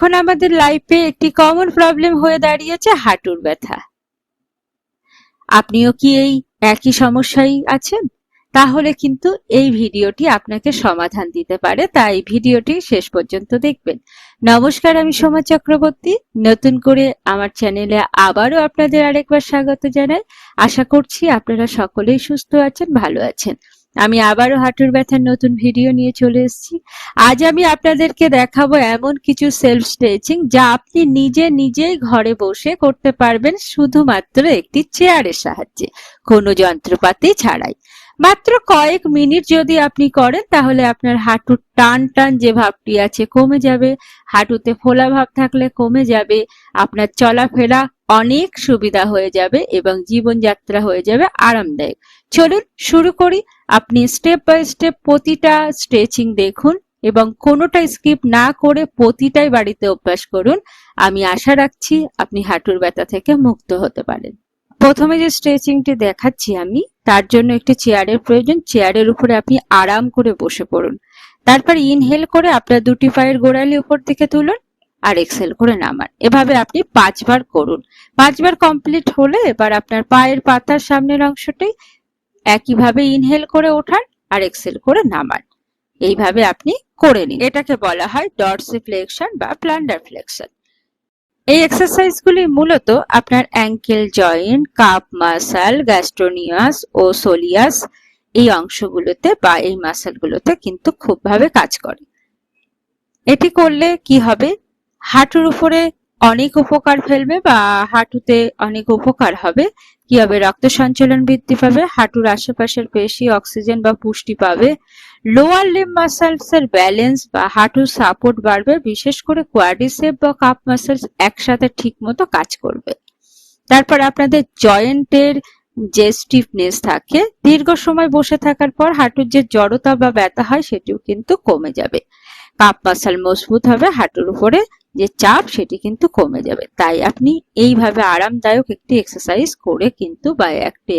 এখন আমাদের লাইফে একটি কমন প্রবলেম হয়ে দাঁড়িয়েছে হাঁটুর ব্যথা। আপনিও কি এই একই সমস্যায় আছেন? তাহলে কিন্তু এই ভিডিওটি আপনাকে সমাধান দিতে পারে। তাই ভিডিওটি শেষ পর্যন্ত দেখবেন। নমস্কার, আমি সোমা চক্রবর্তী। নতুন করে আমার চ্যানেলে আবারও আপনাদের আরেকবার স্বাগত জানাই। আশা করছি আপনারা সকলেই সুস্থ আছেন, ভালো আছেন। আমি আবারও হাঁটুর ব্যথার নতুন ভিডিও নিয়ে চলে এসেছি। আজ আমি আপনাদেরকে দেখাবো এমন কিছু সেলফ স্ট্রেচিং যা আপনি নিজে নিজেই ঘরে বসে করতে পারবেন শুধুমাত্র একটি চেয়ারের সাহায্যে। কোনো যন্ত্রপাতি ছাড়াই। মাত্র কয়েক মিনিট যদি আপনি করেন, তাহলে আপনার হাঁটুর টান টান যে ভাবটি আছে কমে যাবে। হাঁটুতে ফোলা ভাব থাকলে কমে যাবে। আপনার চলাফেরা অনেক সুবিধা হয়ে যাবে এবং জীবনযাত্রা হয়ে যাবে আরামদায়ক। চলুন শুরু করি। আপনি স্টেপ বাই স্টেপ প্রতিটা স্ট্রেচিং দেখুন এবং কোনোটা স্কিপ না করে প্রতিটাই বাড়িতে অভ্যাস করুন। আমি আশা রাখছি আপনি হাঁটুর ব্যথা থেকে মুক্ত হতে পারেন। প্রথমে যে স্ট্রেচিংটি দেখাচ্ছি আমি, তার জন্য একটি চেয়ারের প্রয়োজন। চেয়ারের উপরে আপনি আরাম করে বসে পড়ুন। তারপর ইনহেল করে আপনার দুটি পায়ের গোড়ালি উপর দিকে তুলুন আর এক্সেল করে নামান। এভাবে আপনি পাঁচবার করুন। পাঁচবার কমপ্লিট হলে এবার আপনার পায়ের পাতার সামনের অংশটাই একইভাবে ইনহেল করে ওঠান আর এক্সেল করে নামান। এইভাবে আপনি করে নিন। এটাকে বলা হয় ডরসি ফ্লেকশন বা প্লান্ডার ফ্লেকশন এই এক্সারসাইজগুলি মূলত আপনার অ্যাঙ্কেল জয়েন্ট কাপ মাসাল গ্যাস্ট্রোনিয়াস ও সোলিয়াস এই অংশগুলোতে বা এই মাসালগুলোতে কিন্তু খুবভাবে কাজ করে। এটি করলে কি হবে? হাঁটুর উপরে অনেক উপকার ফেলবে বা হাঁটুতে অনেক উপকার হবে। কি হবে রক্ত সঞ্চালন বৃদ্ধি পাবে, হাঁটুর আশেপাশের পেশি, অক্সিজেন বা পুষ্টি পাবে। লোয়ার লিম মাসেলস এর ব্যালেন্স বা হাঁটুর সাপোর্ট বাড়বে, বিশেষ করে কোয়াডিসেপ বা কাপ মাসেলস একসাথে ঠিকমতো কাজ করবে। তারপর আপনাদের জয়েন্টের যে স্টিফনেস থাকে, দীর্ঘ সময় বসে থাকার পর হাঁটুর যে জড়তা বা ব্যথা হয়, সেটিও কিন্তু কমে যাবে। কাপ মাসাল মজবুত হবে, হাঁটুর উপরে যে চাপ সেটি কিন্তু কমে যাবে। তাই আপনি এইভাবে আরামদায়ক একটি এক্সারসাইজ করে কিন্তু বা একটি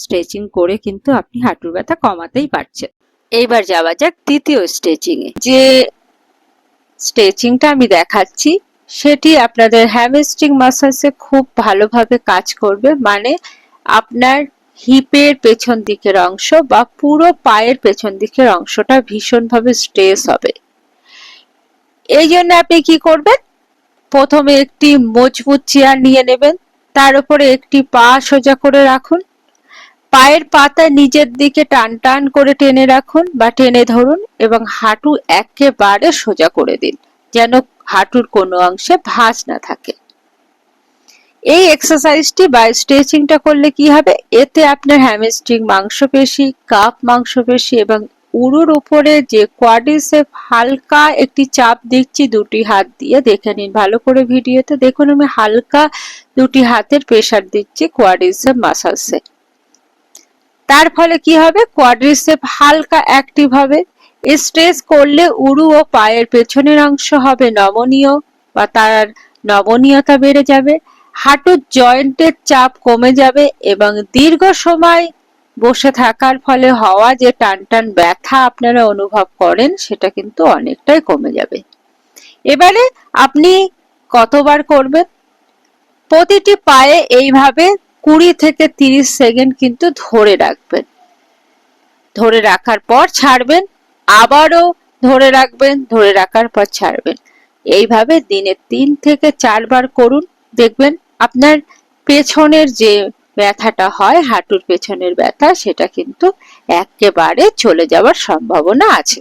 স্ট্রেচিং করে কিন্তু আপনি হাঁটুর ব্যথা কমাতেই পারছেন। এইবার যাওয়া যাক দ্বিতীয় স্ট্রেচিং এ। যে স্ট্রেচিংটা আমি দেখাচ্ছি, সেটি আপনাদের হ্যামস্ট্রিং মাসালসে খুব ভালোভাবে কাজ করবে। মানে আপনার হিপের পেছন দিকের অংশ বা পুরো পায়ের পেছন দিকের অংশটা ভীষণভাবে স্ট্রেস হবে। এই জন্য আপনি কি করবেন? প্রথমে একটি মজবুত চেয়ার নিয়ে নেবেন, তার উপরে একটি পা সোজা করে রাখুন। পায়ের পাতা নিজের দিকে টান টান করে টেনে রাখুন বা টেনে ধরুন এবং হাঁটু একেবারে সোজা করে দিন, যেন হাঁটুর কোনো অংশে ভাঁজ না থাকে। এই এক্সারসাইজটি বা স্ট্রেচিংটা করলে কি হবে? এতে আপনার হ্যামস্ট্রিং মাংসপেশি, কাপ, মাংসপেশি এবং উরুর উপরে যে কোয়াডিসেপ হালকা একটি চাপ দিচ্ছি দুটি হাত দিয়ে দেখে নিন। ভালো করে ভিডিওতে দেখুন, আমি হালকা দুটি হাতের প্রেসার দিচ্ছি কোয়াডিসেপ মাসালসে তার ফলে কি হবে? কোয়াড্রিসেপ হালকা অ্যাক্টিভ হবে। স্ট্রেস করলে উরু ও পায়ের পেছনের অংশ হবে নমনীয় বা তার নমনীয়তা বেড়ে যাবে। হাঁটুর জয়েন্টের চাপ কমে যাবে এবং দীর্ঘ সময় বসে থাকার ফলে হওয়া যে টান টান ব্যথা আপনারা অনুভব করেন, সেটা কিন্তু অনেকটাই কমে যাবে। এবারে আপনি কতবার করবেন? প্রতিটি পায়ে এইভাবে কুড়ি থেকে তিরিশ সেকেন্ড কিন্তু ধরে রাখবেন। ধরে রাখার পর ছাড়বেন, আবারও ধরে রাখবেন, ধরে রাখার পর ছাড়বেন। এইভাবে দিনে তিন থেকে চারবার করুন। দেখবেন আপনার পেছনের যে ব্যথাটা হয়, হাঁটুর পেছনের ব্যথা, সেটা কিন্তু একেবারে চলে যাওয়ার সম্ভাবনা আছে।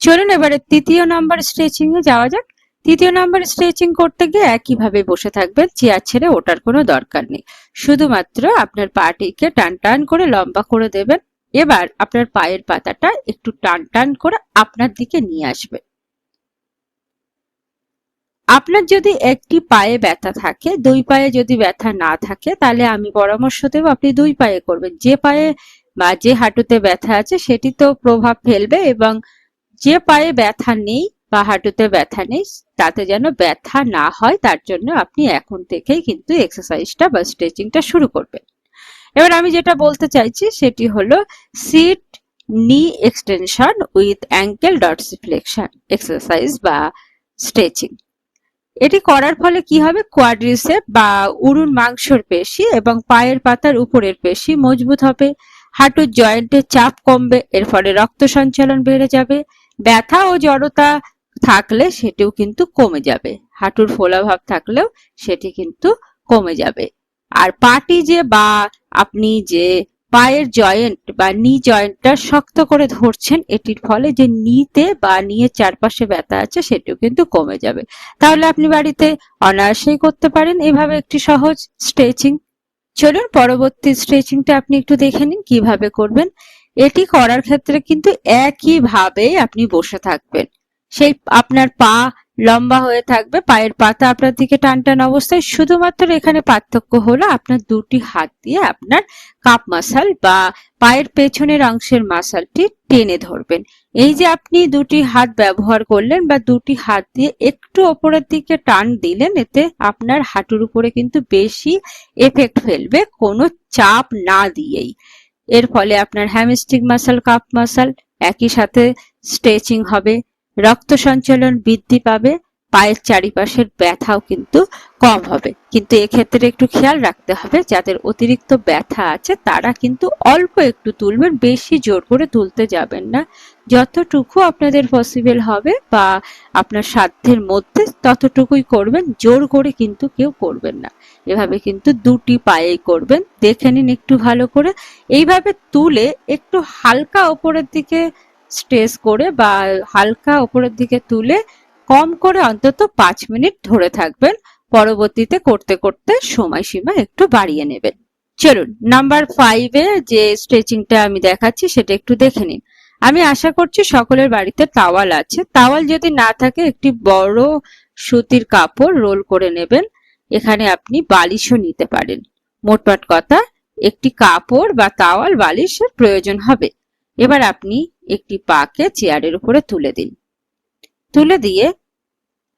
চলুন এবারে তৃতীয় নাম্বার স্ট্রেচিং এ যাওয়া যাক। তৃতীয় নাম্বার স্ট্রেচিং করতে গিয়ে একইভাবে বসে থাকবেন, চেয়ার ছেড়ে ওটার কোনো দরকার নেই। শুধুমাত্র আপনার পাটিকে টান টান করে লম্বা করে দেবেন। এবার আপনার পায়ের পাতাটা একটু টান টান করে আপনার দিকে নিয়ে আসবে আপনার যদি একটি পায়ে ব্যথা থাকে, দুই পায়ে যদি ব্যথা না থাকে, তাহলে আমি পরামর্শ দেব আপনি দুই পায়ে করবেন। যে পায়ে বা যে হাঁটুতে ব্যথা আছে, সেটি তো প্রভাব ফেলবে এবং যে পায়ে ব্যথা নেই বা হাঁটুতে ব্যথা নেই, তাতে যেন ব্যথা না হয়, তার জন্য আপনি এখন থেকেই কিন্তু এক্সারসাইজটা বা স্ট্রেচিংটা শুরু করবেন। এবার আমি যেটা বলতে চাইছি, সেটি হলো sit knee extension with ankle dorsiflexion exercise বা স্ট্রেচিং এটি করার ফলে কি হবে? কোয়াড্রিসেপ বা উরুর মাংসর পেশি এবং পায়ের পাতার উপরের পেশি মজবুত হবে। হাঁটুর জয়েন্টে চাপ কমবে, এর ফলে রক্ত সঞ্চালন বেড়ে যাবে। ব্যথা ও জড়তা থাকলে সেটিও কিন্তু কমে যাবে। হাঁটুর ফোলাভাব থাকলেও সেটি কিন্তু কমে যাবে। আর পাটি যে বা আপনি যে পায়ের জয়েন্ট বা নি জয়েন্টটা শক্ত করে ধরছেন, এটির ফলে যে নিতে বা নিয়ে চারপাশে ব্যথা আছে সেটিও কিন্তু কমে যাবে। তাহলে আপনি বাড়িতে অনায়াসেই করতে পারেন, এভাবে একটি সহজ স্ট্রেচিং। চলুন পরবর্তী স্ট্রেচিংটা আপনি একটু দেখে নিন কীভাবে করবেন। এটি করার ক্ষেত্রে কিন্তু একই ভাবে আপনি বসে থাকবেন। সেই আপনার পা লম্বা হয়ে থাকবে, পায়ের পাতা আপনার দিকে টান টান অবস্থায়। শুধুমাত্র এখানে পার্থক্য হলো আপনার দুটি হাত দিয়ে আপনার কাপ মাসাল বা পায়ের পেছনের অংশের মাসালটি টেনে ধরবেন। এই যে আপনি দুটি হাত ব্যবহার করলেন বা দুটি হাত দিয়ে একটু ওপরের দিকে টান দিলেন, এতে আপনার হাঁটুর উপরে কিন্তু বেশি এফেক্ট ফেলবে, কোনো চাপ না দিয়েই। এর ফলে আপনার হ্যামস্টিক মাসাল কাপ মাসাল একই সাথে স্ট্রেচিং হবে। রক্ত সঞ্চালন বৃদ্ধি পাবে, পায়ের চারিপাশের ব্যথাও কিন্তু কম হবে। কিন্তু এক্ষেত্রে একটু খেয়াল রাখতে হবে, যাদের অতিরিক্ত ব্যথা আছে তারা কিন্তু অল্প একটু তুলবেন, বেশি জোর করে তুলতে যাবেন না। যতটুকু আপনাদের পসিবল হবে বা আপনার সাধ্যের মধ্যে ততটুকুই করবেন, জোর করে কিন্তু কেউ করবেন না। এভাবে কিন্তু দুটি পায়েই করবেন, দেখে নিন একটু ভালো করে। এইভাবে তুলে একটু হালকা ওপরের দিকে স্ট্রেস করে বা হালকা ওপরের দিকে তুলে কম করে অন্তত পাঁচ মিনিট ধরে থাকবেন। পরবর্তীতে করতে করতে সময়সীমা একটু বাড়িয়ে নেবেন। চলুন, নাম্বার ফাইভে যে স্ট্রেচিংটা আমি দেখাচ্ছি সেটা একটু দেখে নিন। আমি আশা করছি সকলের বাড়িতে তাওয়াল আছে। তাওয়াল যদি না থাকে, একটি বড় সুতির কাপড় রোল করে নেবেন। এখানে আপনি বালিশও নিতে পারেন। মোটপাট কথা, একটি কাপড় বা তাওয়াল বালিশের প্রয়োজন হবে। এবার আপনি একটি পাকে চেয়ারের উপরে তুলে দিন। তুলে দিয়ে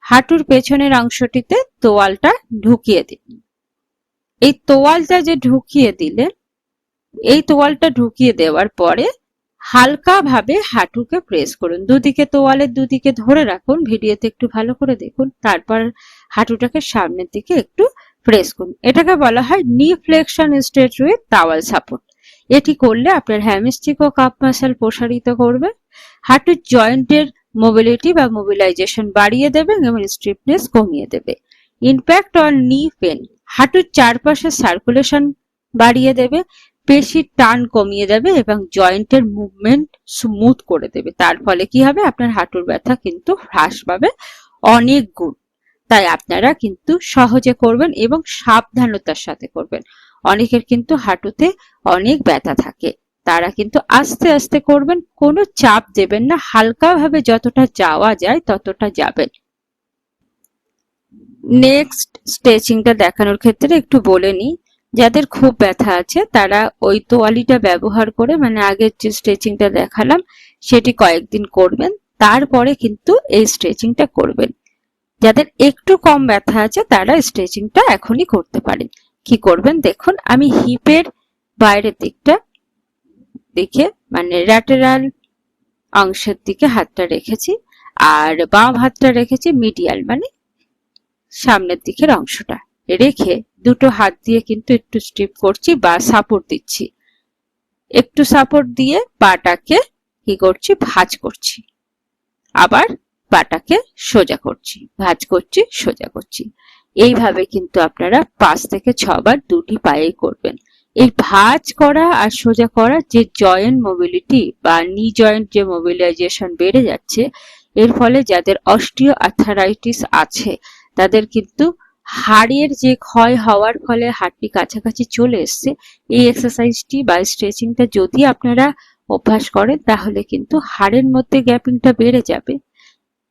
হাঁটুর পেছনের অংশটিতে তোয়ালটা ঢুকিয়ে দিন। এই তোয়ালটা যে ঢুকিয়ে দিলেন, এই তোয়ালটা ঢুকিয়ে দেওয়ার পরে হালকা ভাবে হাঁটুকে প্রেস করুন। দুদিকে তোয়ালের দুদিকে ধরে রাখুন, ভিডিওতে একটু ভালো করে দেখুন, তারপর হাঁটুটাকে সামনের দিকে একটু প্রেস করুন। এটাকে বলা হয় knee flexion straight with towel support. এটি করলে আপনার হ্যামিস্টিক ও কাপ মাসাল প্রসারিত করবে হাঁটুর জয়েন্টের মোবিলিটি বা মোবিলাইজেশন বাড়িয়ে দেবে এবং স্ট্রিপনেস কমিয়ে দেবে। ইম্প্যাক্ট অন নি পেন হাঁটুর চারপাশে সার্কুলেশন বাড়িয়ে দেবে, পেশির টান কমিয়ে দেবে এবং জয়েন্টের মুভমেন্ট স্মুথ করে দেবে। তার ফলে কি হবে? আপনার হাঁটুর ব্যথা কিন্তু হ্রাস পাবে অনেক গুণ। তাই আপনারা কিন্তু সহজে করবেন এবং সাবধানতার সাথে করবেন। অনেকের কিন্তু হাঁটুতে অনেক ব্যথা থাকে। তারা কিন্তু আস্তে আস্তে করবেন, কোনো চাপ দেবেন না, হালকাভাবে যতটা যাওয়া যায় ততটা যাবেন। নেক্সট স্ট্রেচিংটা দেখানোর ক্ষেত্রে একটু বলে নিই, যাদের খুব ব্যথা আছে, তারা ওই তোয়ালিটা ব্যবহার করে মানে আগের যে স্ট্রেচিংটা দেখালাম, সেটি কয়েকদিন করবেন, তারপরে কিন্তু এই স্ট্রেচিংটা করবেন। যাদের একটু কম ব্যথা আছে, তারা স্ট্রেচিংটা এখনই করতে পারেন। কি করবেন? দেখুন, আমি হিপের বাইরের দিকটা দিকে মানে ল্যাটেরাল অংশের দিকে হাতটা রেখেছি আর বাম হাতটা রেখেছি মিডিয়াল মানে সামনের দিকের অংশটা। রেখে দুটো হাত দিয়ে কিন্তু একটু স্ট্রিপ করছি বা সাপোর্ট দিচ্ছি। একটু সাপোর্ট দিয়ে পাটাকে কি করছি? ভাজ করছি। আবার পাটাকে সোজা করছি। ভাজ করছি, সোজা করছি। এইভাবে কিন্তু আপনারা পাঁচ থেকে ছবার দুটি পায়ে করবেন। এই ভাঁজ করা আর সোজা করা যে জয়েন্ট মোবিলিটি বা নি জয়েন্ট যে মোবিলাইজেশন বেড়ে যাচ্ছে, এর ফলে যাদের অস্টিও আর্থারাইটিস আছে, তাদের কিন্তু হাড়ের যে ক্ষয় হওয়ার ফলে হাড়টি কাছাকাছি চলে এসছে। এই এক্সারসাইজটি বা স্ট্রেচিংটা যদি আপনারা অভ্যাস করেন, তাহলে কিন্তু হাড়ের মধ্যে গ্যাপিংটা বেড়ে যাবে।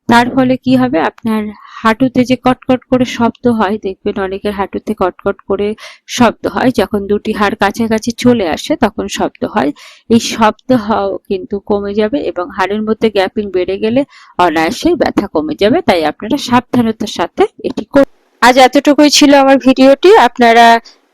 তার ফলে কি হবে? আপনার হাঁটুতে যে কটকট করে শব্দ হয়, দেখবেন অনেকের হাঁটুতে কটকট করে শব্দ হয়। যখন দুটি হাড় কাছাকাছি চলে আসে, তখন শব্দ হয়। এই শব্দ হওয়া কিন্তু কমে যাবে এবং হাড়ের মধ্যে গ্যাপিং বেড়ে গেলে অনায়াসেই ব্যথা কমে যাবে। তাই আপনারা সাবধানতার সাথে এটি আজ এতটুকুই ছিল আমার ভিডিওটি। আপনারা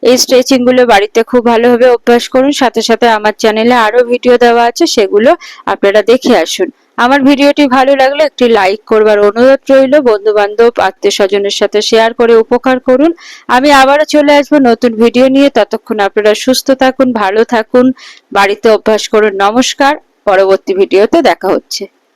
এই স্ট্রেচিংগুলো বাড়িতে খুব ভালোভাবে অভ্যাস করুন। সাথে সাথে আমার চ্যানেলে আরও ভিডিও দেওয়া আছে, সেগুলো আপনারা দেখে আসুন। আমার ভিডিওটি ভালো লাগলে একটি লাইক করবার অনুরোধ রইল। বন্ধু বান্ধব আত্মীয় স্বজনের সাথে শেয়ার করে উপকার করুন। আমি আবারও চলে আসব নতুন ভিডিও নিয়ে। ততক্ষণ আপনারা সুস্থ থাকুন, ভালো থাকুন। বাড়িতে অভ্যাস করুন। নমস্কার। পরবর্তী ভিডিওতে দেখা হচ্ছে।